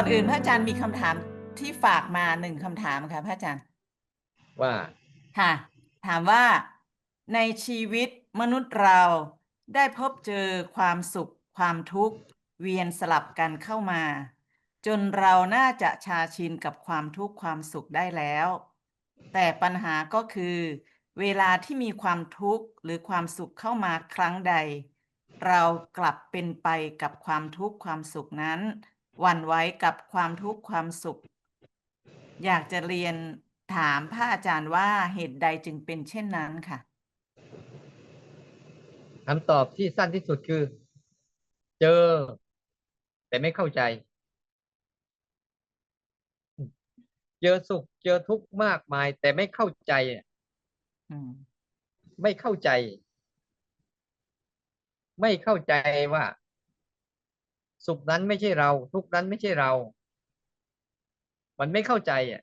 ก่อนอื่นพระอาจารย์มีคำถามที่ฝากมาหนึ่งคำถามค่ะพระอาจารย์ ว่าค่ะ ถามว่าในชีวิตมนุษย์เราได้พบเจอความสุขความทุกข์ เวียนสลับกันเข้ามา จนเราน่าจะชาชินกับความทุกข์ความสุขได้แล้ว แต่ปัญหาก็คือ เวลาที่มีความทุกข์หรือความสุขเข้ามาครั้งใด เรากลับเป็นไปกับความทุกข์ความสุขนั้น หวั่นไหวกับความทุกข์ความสุข อยากจะเรียนถามพระอาจารย์ว่าเหตุใดจึงเป็นเช่นนั้นค่ะคำตอบที่สั้นที่สุดคือ เจอ แต่ไม่เข้าใจ เจอสุข เจอทุกข์มากมาย แต่ไม่เข้าใจอะอืมไม่เข้าใจ ไม่เข้าใจว่า สุขนั้นไม่ใช่เรา ทุกนั้นไม่ใช่เรา มันไม่เข้าใจอะ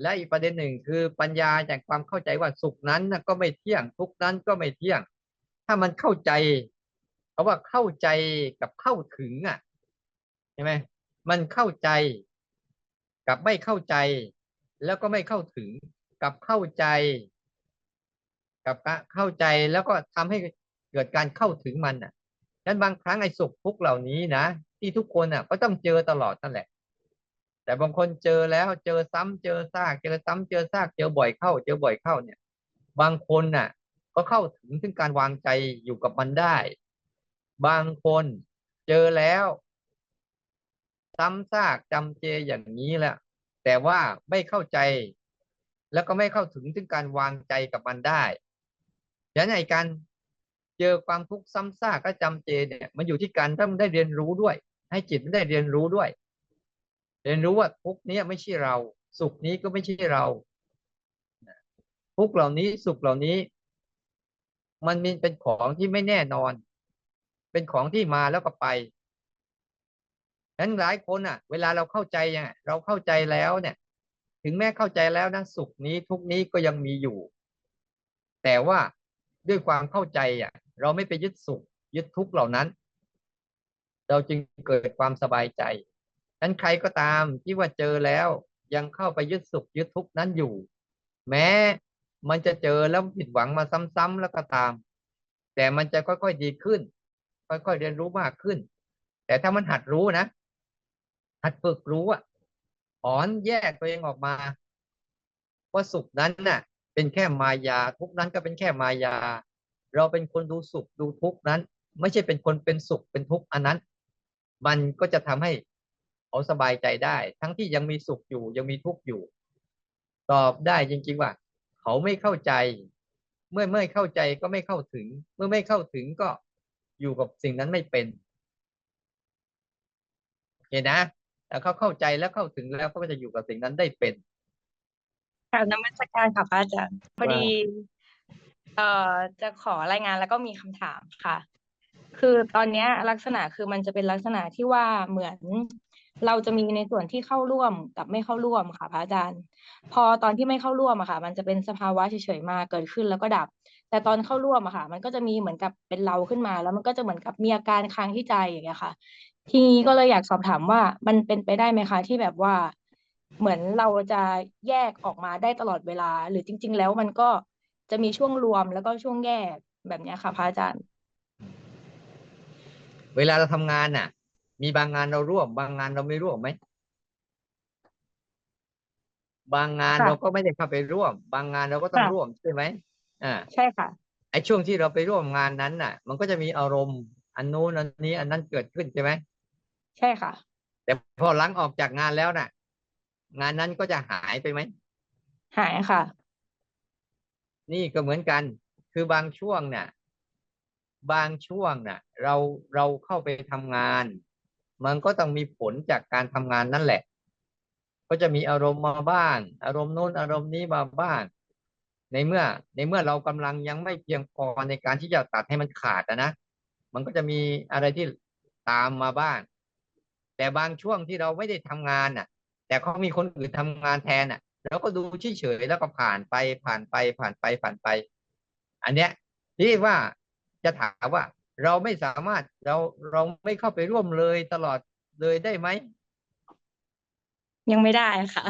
และอีกประเด็นหนึ่งคือปัญญาจากความเข้าใจว่าสุขนั้นก็ไม่เที่ยง ทุกนั้นก็ไม่เที่ยง ถ้ามันเข้าใจเพราะว่าเข้าใจกับเข้าถึงอะใช่ไหมมันเข้าใจ กับไม่เข้าใจ แล้วก็ไม่เข้าถึง กับเข้าใจ กับเข้าใจแล้วก็ทำให้เกิดการเข้าถึงมันอะ นั้นบางครั้งไอ้สุขทุกเหล่านี้นะที่ทุกคนอะ ก็ต้องเจอตลอดนั่นแหละ แต่บางคนเจอแล้วเจอซ้ำเจอซากเจอซ้ำเจอซากเจอบ่อยเข้า เจอบ่อยเข้าเนี่ย บางคนน่ะ ก็เข้าถึงถึงการวางใจอยู่กับมันได้ บางคนเจอแล้วซ้ำซากจำเจอย่างนี้แหละแต่ว่าไม่เข้าใจ แล้วก็ไม่เข้าถึงถึงการวางใจกับมันได้ฉะนั้นไอการ เจอความทุกข์ซ้ำซากก็จำเจเนี่ยมันอยู่ที่การถ้ามันได้เรียนรู้ด้วย ให้จิตมันได้เรียนรู้ด้วย เรียนรู้ว่าทุกนี้ไม่ใช่เรา สุขนี้ก็ไม่ใช่เราทุกเหล่านี้สุขเหล่านี้ มันมีเป็นของที่ไม่แน่นอน เป็นของที่มาแล้วก็ไปนั้นหลายคนอะ เวลาเราเข้าใจอะเราเข้าใจแล้วเนี่ย ถึงแม้เข้าใจแล้วนะสุขนี้ทุกนี้ก็ยังมีอยู่ แต่ว่า ด้วยความเข้าใจอะ เราไม่ไปยึดสุข ยึดทุกข์เหล่านั้น เราจึงเกิดความสบายใจนั้นใครก็ตามที่ว่าเจอแล้วยังเข้าไปยึดสุขยึดทุกข์นั้นอยู่ แม้มันจะเจอแล้วผิดหวังมาซ้ำๆแล้วก็ตาม แต่มันจะค่อยๆดีขึ้น ค่อยๆเรียนรู้มากขึ้น แต่ถ้ามันหัดรู้นะหัดฝึกรู้อะถอนแยกตัวเองออกมาว่าสุขนั้นน่ะ เป็นแค่มายา ทุกนั้นก็เป็นแค่มายา เราเป็นคนดูสุขดูทุกนั้น ไม่ใช่เป็นคนเป็นสุขเป็นทุกอันนั้น มันก็จะทำให้เขาสบายใจได้ ทั้งที่ยังมีสุขอยู่ยังมีทุกข์อยู่ ตอบได้จริง ๆ ว่า เขาไม่เข้าใจ เมื่อไม่เข้าใจก็ไม่เข้าถึง เมื่อไม่เข้าถึงก็อยู่กับสิ่งนั้นไม่เป็นเห็นนะแต่เขาเข้าใจแล้วเข้าถึงแล้วเขาก็จะอยู่กับสิ่งนั้นได้เป็น กราบนมัสการค่ะพระอาจารย์พอดี เอ่อจะขอรายงานแล้วก็มีคำถามค่ะ คือตอนเนี้ยลักษณะคือมันจะเป็นลักษณะที่ว่าเหมือน เราจะมีในส่วนที่เข้าร่วมกับไม่เข้าร่วมค่ะพระอาจารย์ พอตอนที่ไม่เข้าร่วมอะค่ะ มันจะเป็นสภาวะเฉยๆมาเกิดขึ้นแล้วก็ดับ แต่ตอนเข้าร่วมอะค่ะ มันก็จะมีเหมือนกับเป็นเราขึ้นมา แล้วมันก็จะเหมือนกับมีอาการค้างที่ใจอย่างเงี้ยค่ะ ทีนี้ก็เลยอยากสอบถามว่ามันเป็นไปได้ไหมคะที่แบบว่า เหมือนเราจะแยกออกมาได้ตลอดเวลา หรือจริง ๆ แล้วมันก็จะมีช่วงรวมแล้วก็ช่วงแยกแบบเนี้ยค่ะพระอาจารย์ เวลาเราทำงานน่ะ มีบางงานเราร่วม บางงานเราไม่ร่วมไหมบางงานค่ะเราก็ไม่ได้เข้าไปร่วม บางงานเราก็ต้องค่ะร่วมใช่ไหมอ่าใช่ค่ะไอ้ช่วงที่เราไปร่วมงานนั้นน่ะ มันก็จะมีอารมณ์อันนู้นอันนี้ อันนั้นเกิดขึ้นใช่ไหมใช่ค่ะ แต่พอหลังออกจากงานแล้วน่ะ งานนั้นก็จะหายไปไหม หายค่ะ นี่ก็เหมือนกัน คือบางช่วงเนี่ยบางช่วงน่ะเราเราเข้าไปทำงาน มันก็ต้องมีผลจากการทำงานนั่นแหละ ก็จะมีอารมณ์มาบ้าง อารมณ์โน้นอารมณ์นี้มาบ้าง ในเมื่อในเมื่อเรากำลังยังไม่เพียงพอในการที่จะตัดให้มันขาดอะนะ มันก็จะมีอะไรที่ตามมาบ้าง แต่บางช่วงที่เราไม่ได้ทำงานน่ะ แต่เขามีคนอื่นทำงานแทนน่ะเราก็ดูเฉยๆแล้วก็ผ่านไปผ่านไปผ่านไปผ่านไป อันเนี้ยที่ว่าจะถามว่าเราไม่สามารถเราเราไม่เข้าไปร่วมเลยตลอดเลยได้ไหม ยังไม่ได้ค่ะ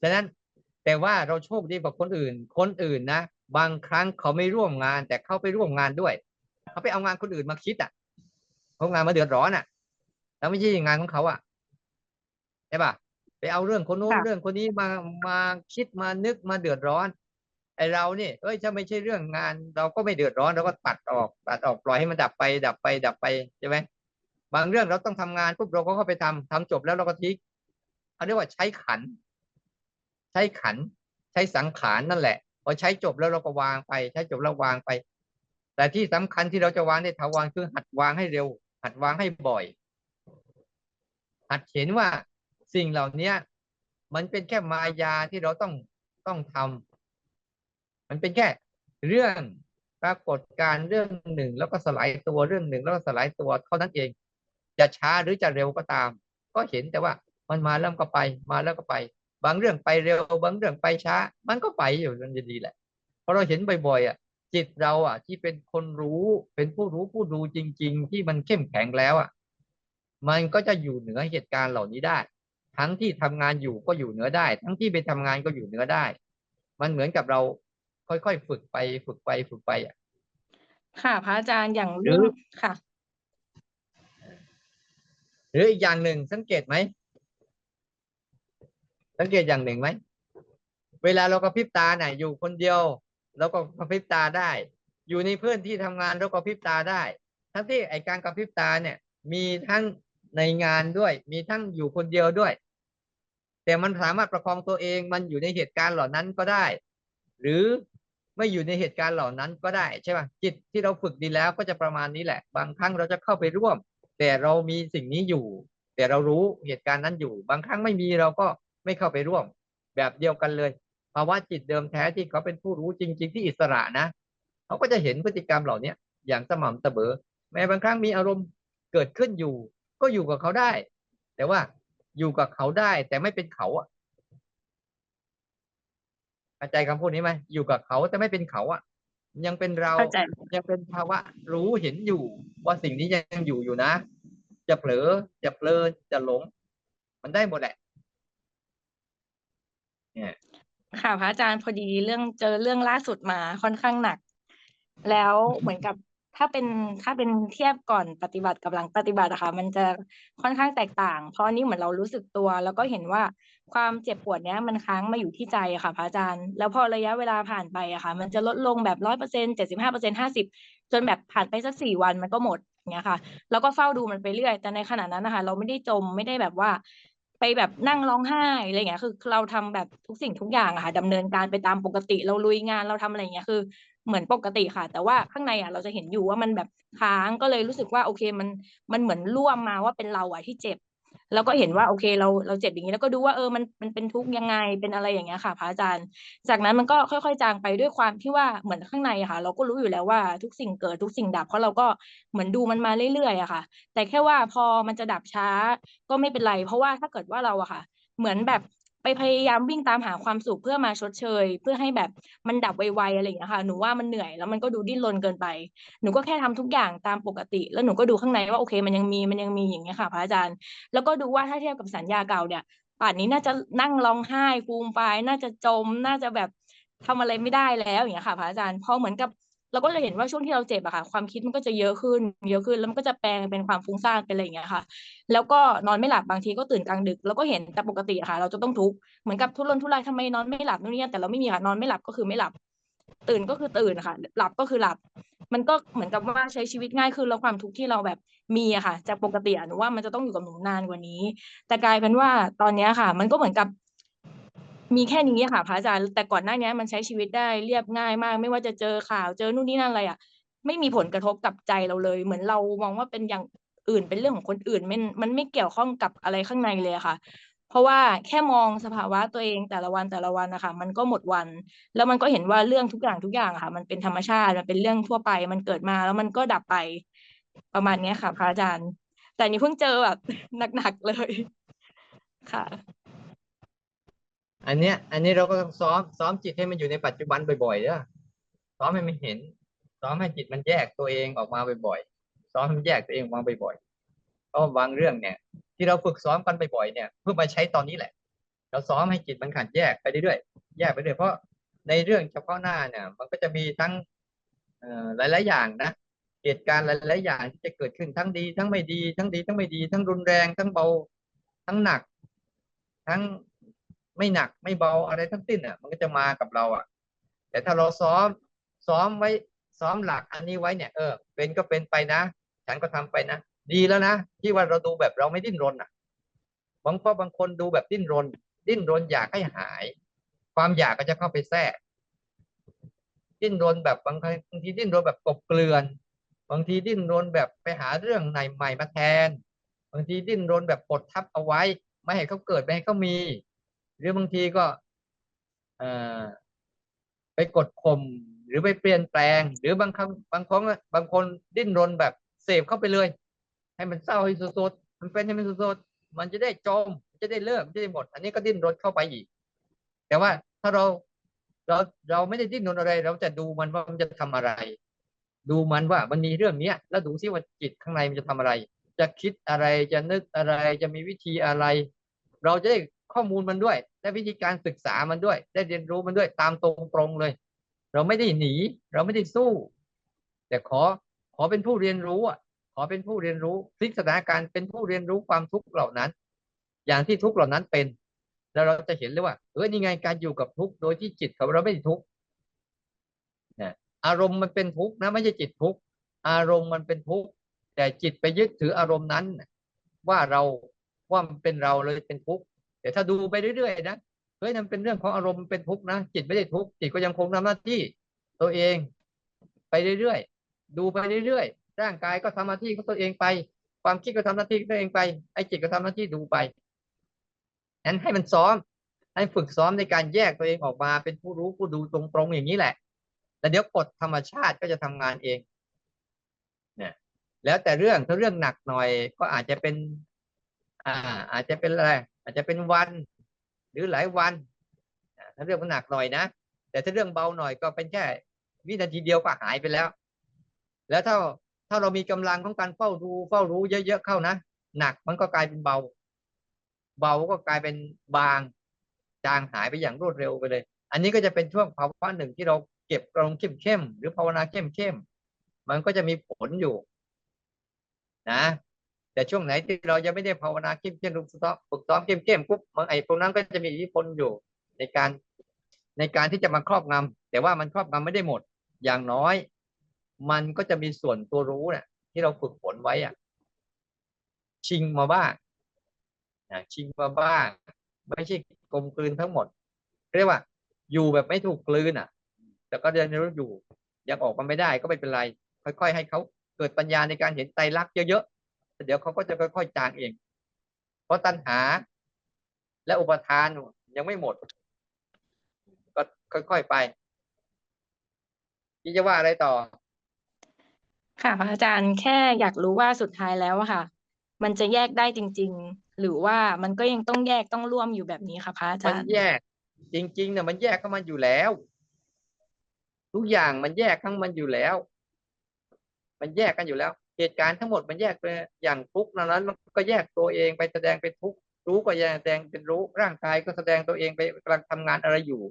ฉะนั้นแต่ว่าเราโชคดีกว่าคนอื่น คนอื่นนะบางครั้งเขาไม่ร่วมงาน แต่เขาไปร่วมงานด้วย เขาไปเอางานคนอื่นมาคิดอะเขางานมาเดือดร้อนอะ แล้วไม่ใช่งานของเขาอะใช่ป่ะไปเอาเรื่องคนโน้นค่ะเรื่องคนนี้มามาคิดมานึกมาเดือดร้อน ไอเราเนี่ยเอ้ยถ้าไม่ใช่เรื่องงาน เราก็ไม่เดือดร้อนเราก็ตัดออกตัดออกปล่อยให้มันดับไป ดับไป ดับไปใช่ไหมบางเรื่องเราต้องทำงานปุ๊บเราก็เข้าไปทำทำจบแล้วเราก็ทิ้งเขาเรียกว่าใช้ขัน ใช้ขัน ใช้สังขารนั่นแหละพอใช้จบแล้วเราก็วางไป ใช้จบแล้ววางไป แต่ที่สำคัญที่เราจะวางได้ถาวรคือหัดวางให้เร็ว หัดวางให้บ่อย หัดเห็นว่าสิ่งเหล่านี้มันเป็นแค่มายาที่เราต้องต้องทำมันเป็นแค่เรื่องปรากฏการณ์เรื่องหนึ่ง แล้วก็สลายตัวเรื่องหนึ่ง แล้วก็สลายตัวเท่านั้นเอง จะช้าหรือจะเร็วก็ตาม ก็เห็นแต่ว่ามันมาแล้วก็ไป มาแล้วก็ไป บางเรื่องไปเร็ว บางเรื่องไปช้า มันก็ไปอยู่มันจะดีแหละพราะเราเห็นบ่อยๆอะจิตเราอะ ที่เป็นคนรู้เป็นผู้รู้ผู้ดูจริง ๆ ที่มันเข้มแข็งแล้วอะ มันก็จะอยู่เหนือเหตุการณ์เหล่านี้ได้ ทั้งที่ทำงานอยู่ก็อยู่เหนือได้ ทั้งที่ไปทำงานก็อยู่เหนือได้ มันเหมือนกับเราค่อยๆฝึกไปฝึกไปฝึกไปอะค่ะพระอาจารย์อย่างหรือเรื่องค่ะ หรืออีกอย่างหนึ่งสังเกตไหมสังเกตอย่างหนึ่งไหมเวลาเรากระพริบตาเนี่ยอยู่คนเดียวเราก็กระพริบตาได้ อยู่ในเพื่อนที่ทำงานเราก็กระพริบตาได้ ทั้งที่ไอการกระพริบตาเนี่ย มีทั้ง ในงานด้วย มีทั้งอยู่คนเดียวด้วย แต่มันสามารถประคองตัวเองมันอยู่ในเหตุการณ์เหล่านั้นก็ได้ หรือไม่อยู่ในเหตุการณ์เหล่านั้นก็ได้ใช่ป่ะจิตที่เราฝึกดีแล้วก็จะประมาณนี้แหละ บางครั้งเราจะเข้าไปร่วม แต่เรามีสิ่งนี้อยู่ แต่เรารู้เหตุการณ์นั้นอยู่ บางครั้งไม่มีเราก็ไม่เข้าไปร่วม แบบเดียวกันเลยภาวะจิตเดิมแท้ที่เขาเป็นผู้รู้จริง ๆ ที่อิสระนะเขาก็จะเห็นพฤติกรรมเหล่านี้อย่างสม่ำเสมอแม้บางครั้งมีอารมณ์เกิดขึ้นอยู่ ก็อยู่กับเขาได้ แต่ว่าอยู่กับเขาได้ แต่ไม่เป็นเขาอะเข้าใจคำพูดนี้ไหมอยู่กับเขาแต่ไม่เป็นเขาอะยังเป็นเราเข้าใจยังเป็นภาวะ รู้เห็นอยู่ ว่าสิ่งนี้ยังอยู่อยู่นะ จะเผลอจะเพลินจะหลง มันได้หมดแหละค่ะพระอาจารย์พอดีเรื่องเจอเรื่องล่าสุดมาค่อนข้างหนัก แล้วเหมือนกับ ถ้าเป็นถ้าเป็นเทียบก่อนปฏิบัติกับหลังปฏิบัติอะค่ะมันจะค่อนข้างแตกต่าง เพราะนนี้เหมือนเรารู้สึกตัว แล้วก็เห็นว่าความเจ็บปวดเนี้ยมันค้างมาอยู่ที่ใจค่ะพระอาจารย์ แล้วพอระยะเวลาผ่านไปอะค่ะ มันจะลดลงแบบร้อยเปอร์เซ็นต์เจ็ดสิบห้าเปอร์เซ็นต์ห้าสิบจนแบบผ่านไปสักสี่วันมันก็หมดอย่างเงี้ยค่ะ แล้วก็เฝ้าดูมันไปเรื่อย แต่ในขณะนั้นนะคะเราไม่ได้จมไม่ได้แบบว่า ไปแบบนั่งร้องไห้อะไรเงี้ยคือเราทำแบบทุกสิ่งทุกอย่างอะค่ะดำเนินการไปตามปกติ เราลุยงานเราทำอะไรเงี้ยคือ เหมือนปกติค่ะ แต่ว่าข้างในอะเราจะเห็นอยู่ว่ามันแบบค้างก็เลยรู้สึกว่าโอเคมันมันเหมือนร่วมมาว่าเป็นเราอะที่เจ็บ แล้วก็เห็นว่าโอเคเราเราเจ็บอย่างนี้แล้วก็ดูว่าเออมันมันเป็นทุกข์ยังไงเป็นอะไรอย่างเงี้ยค่ะพระอาจารย์ จากนั้นมันก็ค่อย ๆ จางไปด้วยความที่ว่าเหมือนข้างในอะค่ะ เราก็รู้อยู่แล้วว่าทุกสิ่งเกิดทุกสิ่งดับเพราะเราก็เหมือนดูมันมาเรื่อยๆอะค่ะ แต่แค่ว่าพอมันจะดับช้าก็ไม่เป็นไร เพราะว่าถ้าเกิดว่าเราอะค่ะ เหมือนแบบ ไปพยายามวิ่งตามหาความสุขเพื่อมาชดเชย เพื่อให้แบบมันดับไวๆอะไรอย่างเงี้ยค่ะหนูว่ามันเหนื่อยแล้วมันก็ดูดิ้นรนเกินไป หนูก็แค่ทำทุกอย่างตามปกติ แล้วหนูก็ดูข้างในว่าโอเค มันยังมีมันยังมีอย่างเงี้ยค่ะพระอาจารย์ แล้วก็ดูว่าถ้าเทียบกับสัญญาเก่าเนี่ยป่านนี้น่าจะนั่งร้องไห้ฟูมฟายน่าจะจมน่าจะแบบทำอะไรไม่ได้แล้วอย่างเงี้ยค่ะพระอาจารย์พอเหมือนกับ เราก็จะเห็นว่าช่วงที่เราเจ็บอะค่ะ ความคิดมันก็จะเยอะขึ้น เยอะขึ้น แล้วมันก็จะแปลงเป็นความฟุ้งซ่านเป็นอะไรอย่างเงี้ยค่ะ แล้วก็นอนไม่หลับบางทีก็ตื่นกลางดึก แล้วก็เห็นแต่ปกติอะค่ะ เราจะต้องทุกข์เหมือนกับทุรนทุรายทำไมนอนไม่หลับนู่นนี่แต่เราไม่มีค่ะนอนไม่หลับก็คือไม่หลับ ตื่นก็คือตื่นค่ะ หลับก็คือหลับ มันก็เหมือนกับว่าใช้ชีวิตง่ายขึ้นแล้วความทุกข์ที่เราแบบมีอะค่ะจากปกติหนูว่ามันจะต้องอยู่กับหนูนานกว่านี้ แต่กลายเป็นว่าตอนเนี้ยค่ะ มันก็เหมือนกับ มีแค่นี้ค่ะพระอาจารย์ แต่ก่อนหน้านี้มันใช้ชีวิตได้เรียบง่ายมาก ไม่ว่าจะเจอข่าวเจอนู่นนี่นั่นอะไรอะไม่มีผลกระทบกับใจเราเลย เหมือนเรามองว่าเป็นอย่างอื่นเป็นเรื่องของคนอื่น มันมันไม่เกี่ยวข้องกับอะไรข้างในเลยค่ะ เพราะว่าแค่มองสภาวะตัวเองแต่ละวันแต่ละวันนะคะมันก็หมดวัน แล้วมันก็เห็นว่าเรื่องทุกอย่างทุกอย่างค่ะ มันเป็นธรรมชาติมันเป็นเรื่องทั่วไป มันเกิดมาแล้วมันก็ดับไป ประมาณนี้ค่ะพระอาจารย์ แต่นนี้เพิ่งเจอแบบหนักๆเลยค่ะ อันเนี้ย อันนี้เราก็ต้องซ้อม ซ้อมจิตให้มันอยู่ในปัจจุบันบ่อยๆเด้อซ้อมให้มันเห็น ซ้อมให้จิตมันแยกตัวเองออกมาบ่อยๆ ซ้อมให้มันแยกตัวเองออกมาบ่อยๆ เพราะบางเรื่องเนี่ย ที่เราฝึกซ้อมกันบ่อยๆเนี่ย เพื่อมาใช้ตอนนี้แหละ เราซ้อมให้จิตมันขันแยกไปเรื่อยๆ แยกไปเรื่อยเพราะในเรื่องเฉพาะหน้าเนี่ย มันก็จะมีทั้งหลายๆอย่างนะ เหตุการณ์หลายๆอย่างที่จะเกิดขึ้นทั้งดี ทั้งไม่ดี ทั้งดี ทั้งไม่ดี ทั้งรุนแรง ทั้งเบา ทั้งหนัก ทั้ง ไม่หนักไม่เบาอะไรทั้งสิ้นอะ มันก็จะมากับเราอะ แต่ถ้าเราซ้อมซ้อมไว้ซ้อมหลักอันนี้ไว้เนี่ยเออเป็นก็เป็นไปนะ ฉันก็ทำไปนะดีแล้วนะที่ว่าเราดูแบบเราไม่ดิ้นรนอะบางพราะบางคนดูแบบดิ้นรน ดิ้นรนอยากให้หาย ความอยากก็จะเข้าไปแทรก ดิ้นรนแบบบางครั้งบางทีดิ้นรนแบบกบเกลื่อน บางทีดิ้นรนแบบไปหาเรื่องใหม่ใหม่มาแทน บางทีดิ้นรนแบบกดทับเอาไว้ ไม่ให้เขาเกิดไม่ให้เขามี รือบางทีก็ไปกดข่มหรือไปเปลี่ยนแปลง หรือบางครั้งบางครั้งบางคนดิ้นรนแบบเสพเข้าไปเลย ให้มันเศร้าให้สุดๆมันเป็นให้มันสุดๆมันจะได้จมมันจะได้เลิกมันจะได้หมด อันนี้ก็ดิ้นรนเข้าไปอีก แต่ว่าถ้าเราเราเราไม่ได้ดิ้นรนอะไร เราจะดูมันว่ามันจะทำอะไร ดูมันว่ามันมีเรื่องเนี้ย แล้วดูซิว่าจิตข้างในมันจะทำอะไร จะคิดอะไรจะนึกอะไรจะมีวิธีอะไร เราจะได้ ข้อมูลมันด้วย ได้วิธีการศึกษามันด้วย ได้เรียนรู้มันด้วยตามตรงตรงๆเลย เราไม่ได้หนี เราไม่ได้สู้ แต่ขอขอเป็นผู้เรียนรู้อะขอเป็นผู้เรียนรู้พลิกสถานการณ์เป็นผู้เรียนรู้ความทุกข์เหล่านั้น อย่างที่ทุกข์เหล่านั้นเป็น แล้วเราจะเห็นเลยว่าเออนี่ไงการอยู่กับทุกข์โดยที่จิตของเราไม่ได้ทุกข์นะอารมณ์มันเป็นทุกข์นะไม่ใช่จิตทุกข์อารมณ์มันเป็นทุกข์แต่จิตไปยึดถืออารมณ์นั้น ว่าเราว่ามันเป็นเราเลยเป็นทุกข์ แต่ถ้าดูไปเรื่อยๆนะเฮ้ยนั่นเป็นเรื่องของอารมณ์เป็นทุกข์นะจิตไม่ได้ทุกข์จิตก็ยังคงทำหน้าที่ ตัวเองไปเรื่อยๆดูไปเรื่อยๆร่างกายก็ทำหน้าที่ของตัวเองไป ความคิดก็ทำหน้าที่ตัวเองไปไอ้จิตก็ทำหน้าที่ดูไปนั้นให้มันซ้อมให้ฝึกซ้อมในการแยกตัวเองออกมาเป็นผู้รู้ผู้ดูตรงๆอย่างนี้แหละแล้วเดี๋ยวกฎธรรมชาติก็จะทำงานเองเนี่ยแล้วแต่เรื่องถ้าเรื่องหนักหน่อย ก็อาจจะเป็น อ่า อาจจะเป็นอะไร อาจจะเป็นวัน หรือหลายวันถ้าเรื่องมันหนักหน่อยนะ แต่ถ้าเรื่องเบาหน่อยก็เป็นแค่วินาทีเดียวก็หายไปแล้ว แล้วถ้าถ้าเรามีกำลังของการเฝ้าดูเฝ้ารู้เยอะๆเข้านะหนักมันก็กลายเป็นเบา เบาก็กลายเป็นบาง จางหายไปอย่างรวดเร็วไปเลย อันนี้ก็จะเป็นช่วงภาวะหนึ่งที่เราเก็บกรงเข้มเข้มๆหรือภาวนาเข้มเข้มๆมันก็จะมีผลอยู่ นะ แต่ช่วงไหนที่เรายังไม่ได้ภาวนาเข้มเข้มฝึกซ้อมฝึกซ้อมเข้มเข้มปุ๊บมันไอ้พวกนั้นก็จะมีอิทธิพลอยู่ในการในการที่จะมาครอบงำแต่ว่ามันครอบงำไม่ได้หมด อย่างน้อย มันก็จะมีส่วนตัวรู้เนี่ยที่เราฝึกฝนไว้อะชิงมาบ้างนะชิงมาบ้างไม่ใช่กลมกลืนทั้งหมดเรียกว่า อยู่แบบไม่ถูกกลืนอะ แต่ก็เรียนรู้อยู่ยังออกมาไม่ได้ก็ไม่เป็นไร ค่อย ๆ ให้เขาเกิดปัญญาในการเห็นไตรลักษณ์เยอะๆ เดี๋ยวเขาก็จะค่อยๆจางเอง เพราะตัณหา และอุปทานยังไม่หมด ก็ค่อยๆไปพี่จะว่าอะไรต่อ ค่ะพระอาจารย์แค่อยากรู้ว่าสุดท้ายแล้วอะค่ะ มันจะแยกได้จริง ๆ หรือว่ามันก็ยังต้องแยกต้องร่วมอยู่แบบนี้ค่ะพระอามัจานรย์แยก จริงๆเนี่ยมันแยกเข้ามันอยู่แล้ว ทุกอย่างมันแยกทั้งมันอยู่แล้ว มันแยกกันอยู่แล้ว เหตุการณ์ทั้งหมดมันแยกไปอย่างทุกข์นั้น มันก็แยกตัวเองไปแสดงเป็นทุกข์รู้ก็แสดงเป็นรู้ร่างกายก็แสดงตัวเองไปกำลังทำงานอะไรอยู่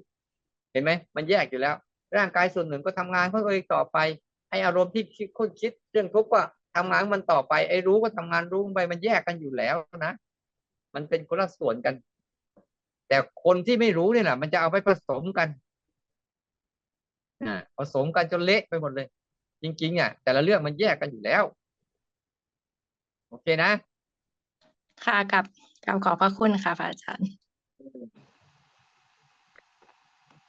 เห็นไหมมันแยกอยู่แล้ว ร่างกายส่วนหนึ่งก็ทำงานของตัวเองต่อไปไออารมณ์ที่คิดคุณคิดเรื่องทุกข์ก็ทำงานมันต่อไปไอ้รู้ก็ทำงานรู้ไปมันแยกกันอยู่แล้วนะ มันเป็นคนละส่วนกัน แต่คนที่ไม่รู้เนี่ยแหละมันจะเอาไปผสมกันอ่าผสมกันจนเละไปหมดเลย จริงๆอะแต่ละเรื่องมันแยกกันอยู่แล้ว โอเคนะ ค่ะกับกับขอบพระคุณค่ะพระอาจารย์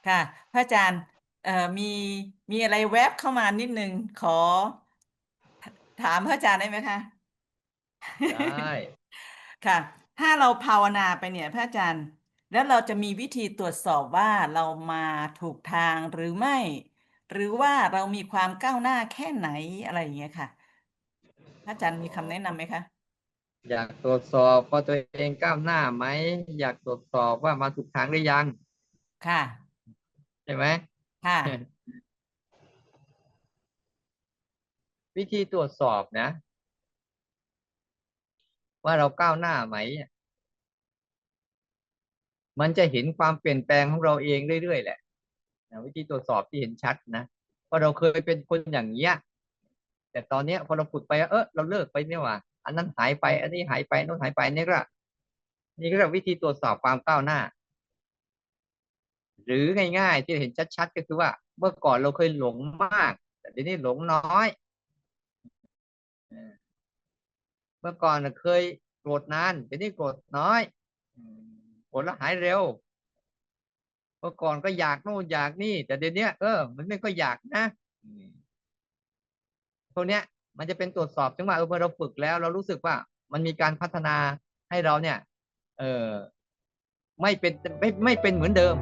ค่ะ พระอาจารย์เอ่อมีมีอะไรแวบเข้ามานิดนึงขอ ถามพระอาจารย์ได้ไหมคะได้ค่ะ ถ้าเราภาวนาไปเนี่ยพระอาจารย์ แล้วเราจะมีวิธีตรวจสอบว่าเรามาถูกทางหรือไม่ หรือว่าเรามีความก้าวหน้าแค่ไหนอะไรอย่างเงี้ยค่ะพระอาจารย์มีคำแนะนำไหมคะอยากตรวจสอบว่าตัวเองก้าวหน้าไหมอยากตรวจสอบว่ามาถูกทางหรือยัง ค่ะ ใช่ไหมค่ะ วิธีตรวจสอบนะ ว่าเราก้าวหน้าไหม มันจะเห็นความเปลี่ยนแปลงของเราเองเรื่อยๆแหละ นะวิธีตรวจสอบที่เห็นชัดนะเพราะเราเคยเป็นคนอย่างเงี้ยแต่ตอนเนี้ยพอเราฝึกไปเออเราเลิกไปเนี่ยว่า อันนั้นหายไป อันนี้หายไปโน้นหายไปนี่ก็นี่ก็เรวิธีตรวจสอบความก้าวหน้า หรือง่ายๆที่เห็นชัดๆก็คือว่า เมื่อก่อนเราเคยหลงมาก แต่เดี๋ยวนี้หลงน้อยเมื่อก่อนเคยโกรธนานเดี๋ยวนี้โกรธน้อยโกรธแล้วหายเร็ว มื่อก่อนก็อยากโน่นอยากนี่ แต่เดี๋ยวนี้เออ มันไม่ก็อยากนะตัวเนี้ย มันจะเป็นตรวจสอบจังว่าเออเมื่อเราฝึกแล้ว เรารู้สึกว่า มันมีการพัฒนาให้เราเนี่ย เออไม่เป็นไม่ไม่เป็นเหมือนเดิม